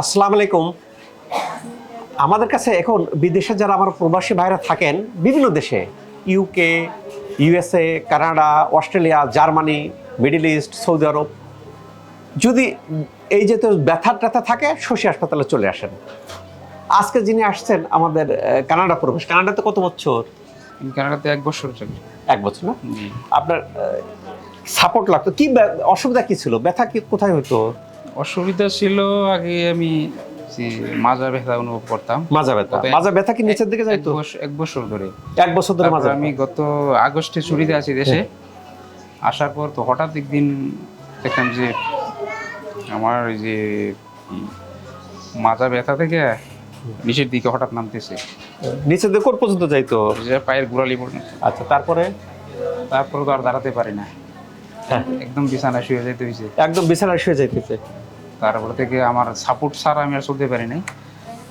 আসসালামু আলাইকুম। আমাদের কাছে এখন বিদেশে যারা আমার প্রবাসী ভাইরা থাকেন বিভিন্ন দেশে UK USA Canada Australia Germany Middle East Saudi Arab যদি এই যে তো ব্যথা ট্যাথা থাকে শশী হাসপাতালে চলে আসেন। আজকে যিনি আসছেন আমাদের কানাডা প্রবেশ কানাডাতে কত বছর? কানাডাতে এক বছর এক বছর না? আপনার সাপোর্ট লাগতো। কি অসুবিধা কি ছিল? ব্যথা কি কোথায় হতো অসুবিধা ছিল আগে আমি যে মাজা ব্যথা অনুভব করতাম। মাজা ব্যথা। মাজা ব্যথা কি নিচের দিকে যাইতো? এক বছর ধরে। এক বছর ধরে মাজা আমি গত আগস্টে ছুটিতে আছি দেশে। আসার পর তো হঠাৎ একদিন দেখলাম যে আমার এই যে মাজা ব্যথা থেকে নিচের দিকে হঠাৎ নামতেছে। নিচের দিকে কোন পর্যন্ত যাইতো? যে পায়ের গোড়ালি পর্যন্ত। আচ্ছা তারপরে? তারপরে তো আর দাঁড়াতে পারি না। হ্যাঁ। একদম বিছানায় শুয়ে যেতে হয়েছে একদম বিছানায় শুয়ে যাইতেছে। তারপর থেকে আমার সাপোর্ট ছাড়া আমি আর চলতে পারি নাই।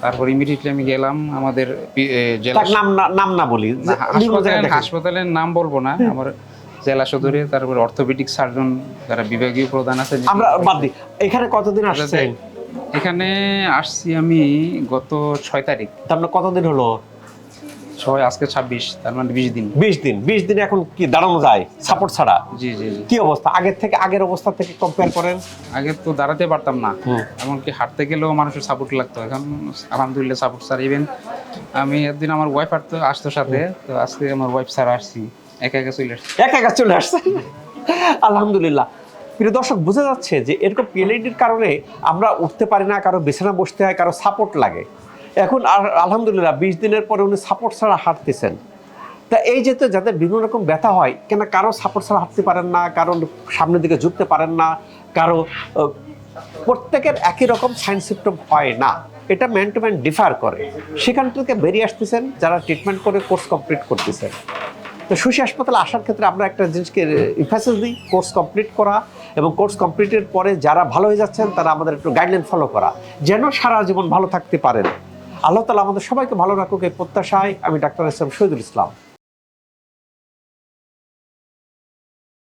তারপর ইমিডিয়েটলি আমি গেলাম আমাদের জেলা নাম না- নাম না বলি হাসপাতালের নাম বলব না আমার জেলা সদরে তারপর অর্থোপেডিক সার্জন যারা বিভাগীয় প্রধান আছে আমরা বাদ দিই এখানে কতদিন আসছেন? এখানে আসছি আমি গত ছয় তারিখ। তার মানে কতদিন হলো? ছয় আজকে ছাব্বিশ তার মানে বিশ দিন। বিশ দিন বিশ দিন এখন কি দাঁড়ানো যায় সাপোর্ট ছাড়া? জি জি কি অবস্থা? আগের থেকে আগের অবস্থা থেকে কম্পেয়ার করেন। আগে তো দাঁড়াতে পারতাম না। এমনকি হাঁটতে গেলেও মানুষের সাপোর্ট লাগতো। এখন আলহামদুলিল্লাহ সাপোর্ট স্যার ইভেন আমি একদিন আমার ওয়াইফ আসতো আসতো সাথে তো আজকে আমার ওয়াইফ স্যার আসছি। একা একা চলে আসছি। একা একা চলে আসছে? আলহামদুলিল্লাহ। প্রিয় দর্শক বোঝা যাচ্ছে যে এরকম পিএলআইডির কারণে আমরা উঠতে পারি না কারও বিছানা বসতে হয় কারও সাপোর্ট লাগে। এখন আর- আলহামদুলিল্লাহ বিশ দিনের পরে উনি সাপোর্ট ছাড়া হাঁটতেছেন। তা এই যেতে যাদের বিভিন্ন রকম ব্যথা হয়, কেন কারও সাপোর্ট ছাড়া হাঁটতে পারেন না, কারও সামনের দিকে ঝুঁকতে পারেন না, কারও প্রত্যেকের একই রকম সাইন সিমটম হয় না। এটা ম্যান টু ম্যান ডিফার করে। সেখান থেকে বেরিয়ে আসতেছেন, যারা ট্রিটমেন্ট করে কোর্স কমপ্লিট করতেছেন। তো সুশী হাসপাতালে আসার ক্ষেত্রে আমরা একটা জিনিসকে ইনফাসিস দিই কোর্স কমপ্লিট করা এবং কোর্স কমপ্লিটের পরে যারা ভালো হয়ে যাচ্ছেন, তারা আমাদের একটু গাইডলাইন ফলো করা। যেন সারা জীবন ভালো থাকতে পারেন। আল্লাহ তালা আমাদের সবাইকে ভালো রাখুক এই প্রত্যাশায় আমি ডাক্তার ইসলাম শহীদুল ইসলাম।